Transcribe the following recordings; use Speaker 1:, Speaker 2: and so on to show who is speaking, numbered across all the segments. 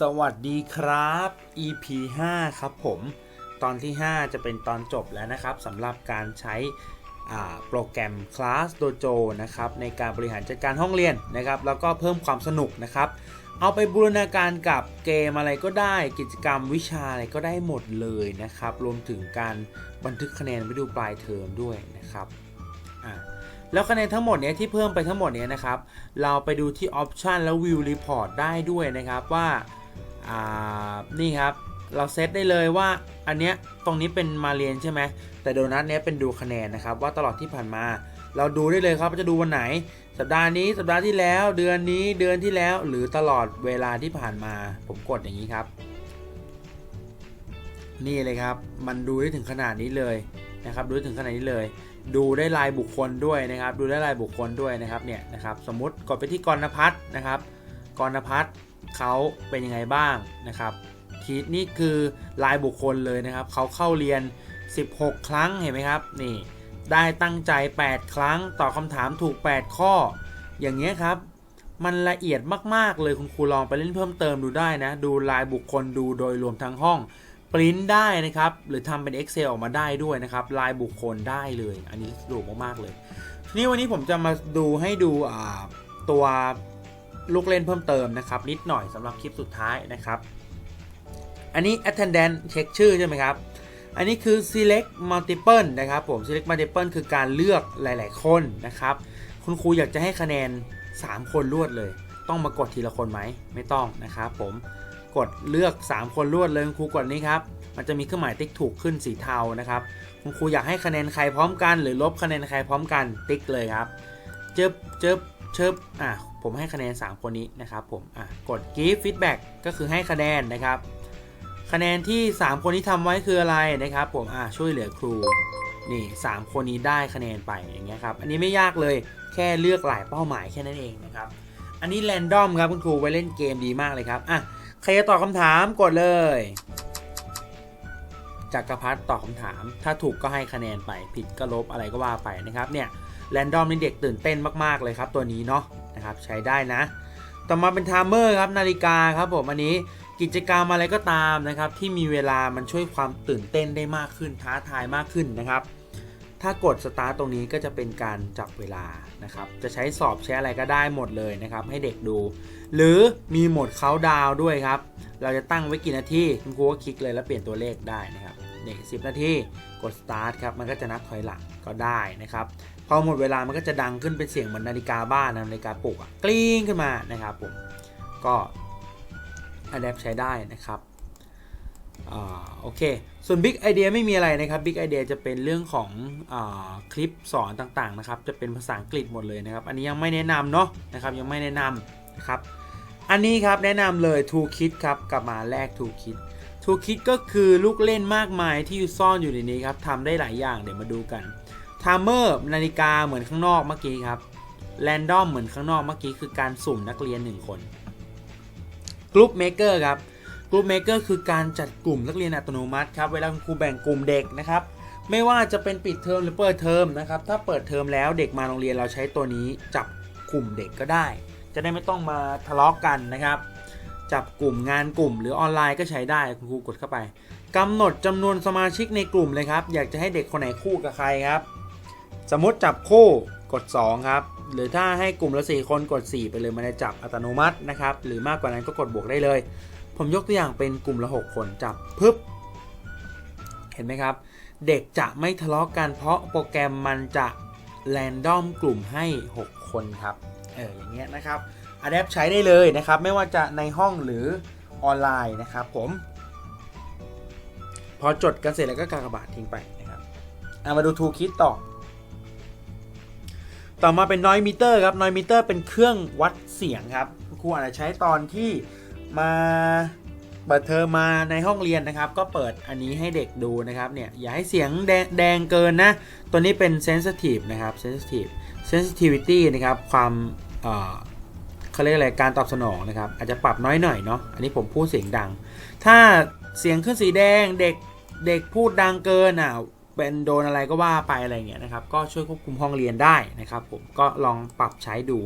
Speaker 1: สวัสดีครับ EP 5 ครับผม ตอนที่ 5 จะเป็นตอนจบแล้วนะครับสำหรับการใช้โปรแกรม Class Dojo นะครับ ในการบริหารจัดการห้องเรียนนะครับ แล้วก็เพิ่มความสนุกนะครับ เอาไปบูรณาการกับเกมอะไรก็ได้ กิจกรรมวิชาอะไรก็ได้หมดเลยนะครับ รวมถึงการบันทึกคะแนนไว้ดูปลายเทอมด้วยนะครับอ่า แล้วคะแนนทั้งหมดเนี้ยที่เพิ่มไปทั้งหมดเนี้ยนะครับ เราไปดูที่ออปชันแล้ว View Report ได้ด้วยนะครับว่าานี่ครับ เราเซตได้เลยว่าอันเนี้ยตรงนี้เป็นมาเรียนใช่ไหมแต่โดนัทเนี้ยเป็นดูคะแนนนะครับว่าตลอดที่ผ่านมา เราดูได้เลยครับจะดูวันไหน สัปดาห์นี้สัปดาห์ที่แล้ว เดือนนี้เดือนที่แล้ว หรือตลอดเวลาที่ผ่านมา ผมกดอย่างนี้ครับ นี่เลยครับ มันดูได้ถึงขนาดนี้เลย นะครับดูถึงขนาดนี้เลย ดูได้รายบุคคลด้วยนะครับ ดูได้รายบุคคลด้วยนะครับเนี่ยนะครับสมมติกดไปที่กรณพัฒนะครับกรณพัฒเขาเป็นยังไงบ้างนะครับทีนี่คือรายบุคคลเลยนะครับเขาเข้าเรียน 16 ครั้งเห็นไหมครับนี่ได้ตั้งใจ 8 ครั้งตอบคำถามถูก 8 ข้อ อย่างเงี้ยครับมันละเอียดมาก ๆ เลยคุณครูลองไปเล่นเพิ่มเติมดูได้นะ ดูรายบุคคลดูโดยรวมทั้งห้อง ปริ้นได้นะครับ หรือทำเป็น Excel ออกมาได้ด้วยนะครับลายบุคคลได้เลย อันนี้สะดวกมากๆเลย ทีนี้วันนี้ผมจะมาดูให้ดูตัวลูกเล่นเพิ่มเติมนะครับ นิดหน่อยสำหรับคลิปสุดท้ายนะครับ อันนี้ attendance เช็คชื่อใช่ไหมครับ อันนี้คือ select multiple นะครับผม select multiple คือการเลือกหลาย ๆ คนนะครับ คุณครูอยากจะให้คะแนน 3 คนรวดเลย ต้องมากดทีละคนไหม ไม่ต้องนะครับผม กดเลือก 3 คนรวดเลยคุณครูกดนี้ครับ มันจะมีเครื่องหมายติ๊กถูกขึ้นสีเทานะครับ คุณครูอยากให้คะแนนใครพร้อมกัน หรือลบคะแนนใครพร้อมกันติ๊กเลยครับเจิบเจิบเชิบอะผมให้คะแนน 3 คนนี้นะครับผมอะกด give feedback ก็คือให้คะแนนนะครับ คะแนนที่ 3 คนที่ทำไว้คืออะไรนะครับ ผมอะช่วยเหลือครูนี่ 3 คนนี้ได้คะแนนไปอย่างเงี้ยครับอันนี้ไม่ยากเลยแค่เลือกหลายเป้าหมายแค่นั้นเองนะครับ อันนี้แรนดอมครับคุณครูไว้เล่นเกมดีมากเลยครับอะ ใครจะตอบคำถามกดเลยจักรพัฒตอบคำถาม ถ้าถูกก็ให้คะแนนไป ผิดก็ลบอะไรก็ว่าไปนะครับ เนี่ยแรนดอมนี่เด็กตื่นเต้นมาก ๆ เลยครับ ตัวนี้เนาะนะครับ ใช้ได้นะ ต่อมาเป็นไทม์เมอร์ครับนาฬิกาครับผมอันนี้กิจกรรมอะไรก็ตามนะครับ ที่มีเวลามันช่วยความตื่นเต้นได้มากขึ้นท้าทายมากขึ้นนะครับ ถ้ากดสตาร์ตตรงนี้ก็จะเป็นการจับเวลานะครับ จะใช้สอบใช้อะไรก็ได้หมดเลยนะครับ ให้เด็กดู หรือมีโหมดเขาดาวด้วยครับ เราจะตั้งไว้กี่นาทีคุณครูก็คลิกเลยแล้วเปลี่ยนตัวเลขได้นะครับเนี่ยสินาทีกด start ครับ มันก็จะนับถอยหลังก็ได้นะครับ พอหมดเวลามันก็จะดังขึ้นเป็นเสียงเหมือนนาฬิกาบ้านนาฬิกาปลุกอะกลิ้งขึ้นมานะครับผม ก็อัดแอปใช้ได้นะครับ อ่าโอเค ส่วน Big Idea ไม่มีอะไรนะครับ Big Idea จะเป็นเรื่องของอคลิปสอนต่างๆนะครับ จะเป็นภาษาอังกฤษหมดเลยนะครับ อันนี้ยังไม่แนะนำเนาะนะครับ ยังไม่แนะนำนะครับ อันนี้ครับแนะนำเลย Two Kit ครับ กลับมาแรก Two Kit Two Kit ก็คือลูกเล่นมากมายที่อยู่ซ่อนอยู่ในนี้ครับทำได้หลายอย่างเดี๋ยวมาดูกัน Timer นาฬิกาเหมือนข้างนอกเมื่อกี้ครับ Random เหมือนข้างนอกเมื่อกี้คือการสุ่มนักเรียน 1 คน Group Maker ครับ Group Maker คือการจัดกลุ่มนักเรียนอัตโนมัติครับเวลาคุณครูแบ่งกลุ่มเด็กนะครับไม่ว่าจะเป็นปิดเทอมหรือเปิดเทอมนะครับถ้าเปิดเทอมแล้วเด็กมาโรงเรียนเราใช้ตัวนี้จับกลุ่มเด็กก็ได้ จะได้ไม่ต้องมาทะเลาะกันนะครับ จับกลุ่มงานกลุ่มหรือออนไลน์ก็ใช้ได้คุณครูกดเข้าไปกำหนดจำนวนสมาชิกในกลุ่มเลยครับ อยากจะให้เด็กคนไหนคู่กับใครครับ สมมติจับคู่กด 2 ครับ หรือถ้าให้กลุ่มละ 4 คนกด 4 ไปเลยมันจะจับอัตโนมัตินะครับหรือมากกว่านั้นก็กดบวกได้เลย ผมยกตัวอย่างเป็นกลุ่มละ 6 คนจับปึ๊บ เห็นไหมครับ เด็กจะไม่ทะเลาะกันเพราะโปรแกรมมันจะแรนดอมกลุ่มให้ 6 คนครับ เอออย่างเงี้ยนะครับอัดแอปใช้ได้เลยนะครับ ไม่ว่าจะในห้องหรือออนไลน์นะครับผม พอจดกันเสร็จแล้วก็กากบาททิ้งไปนะครับเอามาดูทูคิดต่อ ต่อมาเป็นนอยมิเตอร์ครับนอยมิเตอร์เป็นเครื่องวัดเสียงครับครูอาจจะใช้ตอนที่ มาเปิดเทอมมาในห้องเรียนนะครับ ก็เปิดอันนี้ให้เด็กดูนะครับเนี่ยอย่าให้เสียงแดงแดงเกินนะ ตัวนี้เป็น sensitive นะครับ sensitive sensitivity นะครับความเอ่อเขาเรียกอะไรการตอบสนองนะครับ อาจจะปรับน้อยหน่อยเนาะอันนี้ผมพูดเสียงดัง ถ้าเสียงขึ้นสีแดงเด็กเด็กพูดดังเกินอะเป็นโดนอะไรก็ว่าไปอะไรเงี้ยนะครับ ก็ช่วยควบคุมห้องเรียนได้นะครับ ผมก็ลองปรับใช้ดู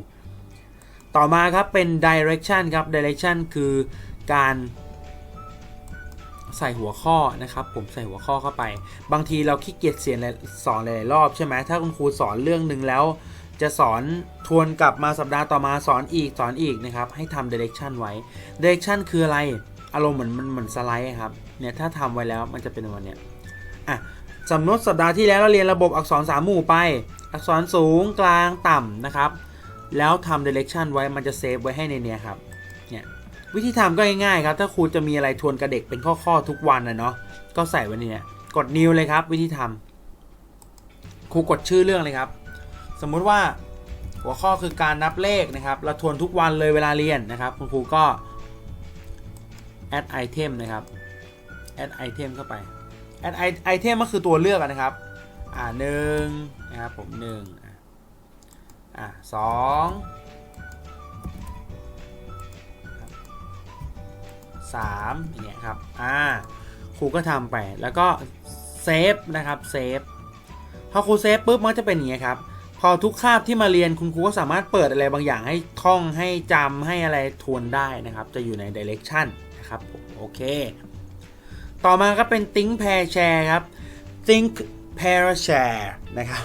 Speaker 1: ต่อมาครับเป็น direction ครับ direction คือการใส่หัวข้อนะครับ ผมใส่หัวข้อเข้าไป บางทีเราขี้เกียจเสียนสอนหลายๆรอบใช่ไหมถ้าคุณครูสอนเรื่องหนึ่งแล้ว จะสอนทวนกลับมาสัปดาห์ต่อมาสอนอีกสอนอีกนะครับ ให้ทำ direction ไว้ direction คืออะไรอารมณ์เหมือนมันเหมือนสไลด์ครับเนี่ยถ้าทำไว้แล้วมันจะเป็นวันเนี้ยอะสำนวนสัปดาห์ที่แล้วเราเรียนระบบอักษรสามหมู่ไป อักษรสูงกลางต่ำนะครับ แล้วทำ direction ไว้มันจะเซฟไว้ให้ในเนี้ยครับเนี่ยวิธีทำก็ง่ายๆครับ ถ้าครูจะมีอะไรทวนกับเด็กเป็นข้อๆทุกวันนะเนาะก็ใส่ไว้ในเนี้ยกด new เลยครับ วิธีทำครูกดชื่อเรื่องเลยครับ สมมุติว่าหัวข้อคือการนับเลขนะครับเราทวนทุกวันเลยเวลาเรียนนะครับ คุณครูก็ add item นะครับ add item เข้าไป add item ก็คือตัวเลือกนะครับ อ่าหนึ่งนะครับผมหนึ่ง อะสองสามอย่างเงี้ยครับ อ่า ครูก็ทำไป แล้วก็เซฟนะครับ เซฟ พอครูเซฟปุ๊บมันจะเป็นอย่างเงี้ยครับ พอทุกคาบที่มาเรียนคุณครูก็สามารถเปิดอะไรบางอย่างให้ท่องให้จำให้อะไรทวนได้นะครับ จะอยู่ใน direction นะครับ โอเค ต่อมาก็เป็น think pair share ครับ think pair share นะครับ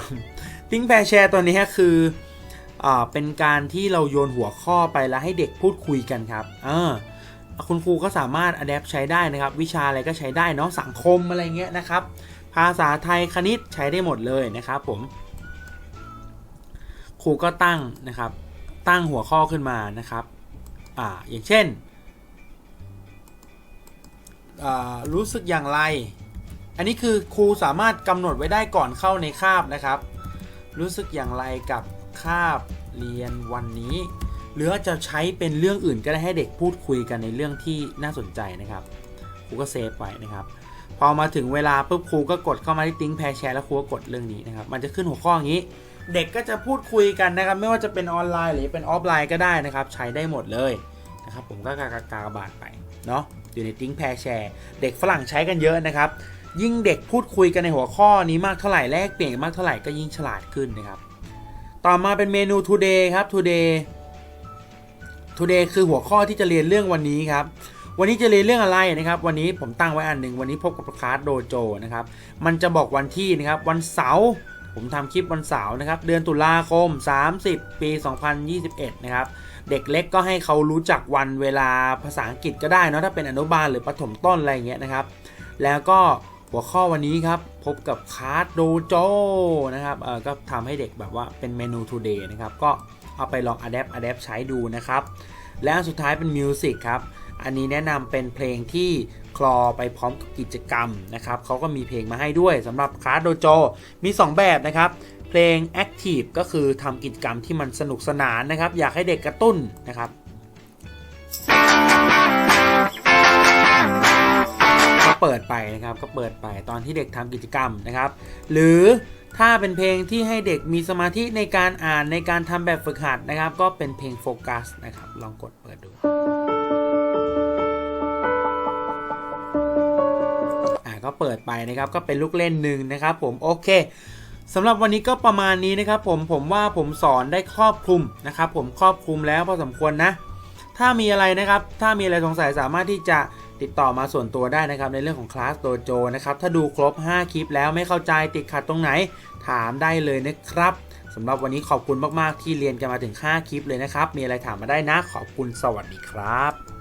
Speaker 1: think pair share ตัวนี้คือ เป็นการที่เราโยนหัวข้อไปแล้วให้เด็กพูดคุยกันครับเออคุณครูก็สามารถ adapt ใช้ได้นะครับ วิชาอะไรก็ใช้ได้เนาะสังคมอะไรเงี้ยนะครับ ภาษาไทยคณิตใช้ได้หมดเลยนะครับผม ครูก็ตั้งนะครับ ตั้งหัวข้อขึ้นมานะครับอ่าอย่างเช่นรู้สึกอย่างไร อันนี้คือครูสามารถกำหนดไว้ได้ก่อนเข้าในคาบนะครับ รู้สึกอย่างไรกับ คาบเรียนวันนี้ หรือจะใช้เป็นเรื่องอื่นก็ได้ให้เด็กพูดคุยกันในเรื่องที่น่าสนใจนะครับครูก็เซฟไว้นะครับพอมาถึงเวลาปุ๊บครูก็กดเข้ามาที่ติ้งแพรแชร์แล้วครูก็กดเรื่องนี้นะครับมันจะขึ้นหัวข้ออย่างนี้ เด็กก็จะพูดคุยกันนะครับ ไม่ว่าจะเป็นออนไลน์หรือเป็นออฟไลน์ก็ได้นะครับ ใช้ได้หมดเลยนะครับผมก็กากากาบาทไปเนาะอยู่ในติ้งแพรแชร์เด็กฝรั่งใช้กันเยอะนะครับ ยิ่งเด็กพูดคุยกันในหัวข้อนี้มากเท่าไหร่แลกเปลี่ยนมากเท่าไหร่ก็ยิ่งฉลาดขึ้นนะครับ ต่อมาเป็นเมนู today ครับ today today คือหัวข้อที่จะเรียนเรื่องวันนี้ครับ วันนี้จะเรียนเรื่องอะไรนะครับ วันนี้ผมตั้งไว้อันหนึ่งวันนี้พบกับคลาสโดโจนะครับ มันจะบอกวันที่นะครับ วันเสาร์ผมทำคลิปวันเสาร์นะครับ เดือนตุลาคม 30 ปี 2021 นะครับ เด็กเล็กก็ให้เขารู้จักวันเวลาภาษาอังกฤษก็ได้นะถ้าเป็นอนุบาลหรือประถมต้นอะไรเงี้ยนะครับ แล้วก็ หัวข้อวันนี้ครับ พบกับคาร์ดโดโจนะครับเออก็ทำให้เด็กแบบว่าเป็นเมนู today นะครับ ก็เอาไปลอง adapt adapt ใช้ดูนะครับ และสุดท้ายเป็นมิวสิกครับ อันนี้แนะนำเป็นเพลงที่คลอไปพร้อมกับกิจกรรมนะครับเขาก็มีเพลงมาให้ด้วยสำหรับคลาสโดโจมี 2 แบบนะครับเพลง Active ก็คือทำกิจกรรมที่มันสนุกสนานนะครับ อยากให้เด็กกระตุ้นนะครับ เปิดไปนะครับก็เปิดไปตอนที่เด็กทำกิจกรรมนะครับ หรือถ้าเป็นเพลงที่ให้เด็กมีสมาธิในการอ่านในการทำแบบฝึกหัดนะครับ ก็เป็นเพลงโฟกัสนะครับ ลองกดเปิดดูอ่าก็เปิดไปนะครับก็เป็นลูกเล่นหนึ่งนะครับผมโอเคสำหรับวันนี้ก็ประมาณนี้นะครับผมผมว่าผมสอนได้ครอบคลุมนะครับผมครอบคลุมแล้วพอสมควรนะ ถ้ามีอะไรนะครับ ถ้ามีอะไรสงสัยสามารถที่จะ ติดต่อมาส่วนตัวได้นะครับในเรื่องของคลาสโดโจนะครับถ้าดูครบ 5 คลิปแล้วไม่เข้าใจติดขัดตรงไหน ถามได้เลยนะครับสำหรับวันนี้ขอบคุณมาก ๆ ที่เรียนกันมาถึง 5 คลิปเลยนะครับ มีอะไรถามมาได้นะ ขอบคุณสวัสดีครับ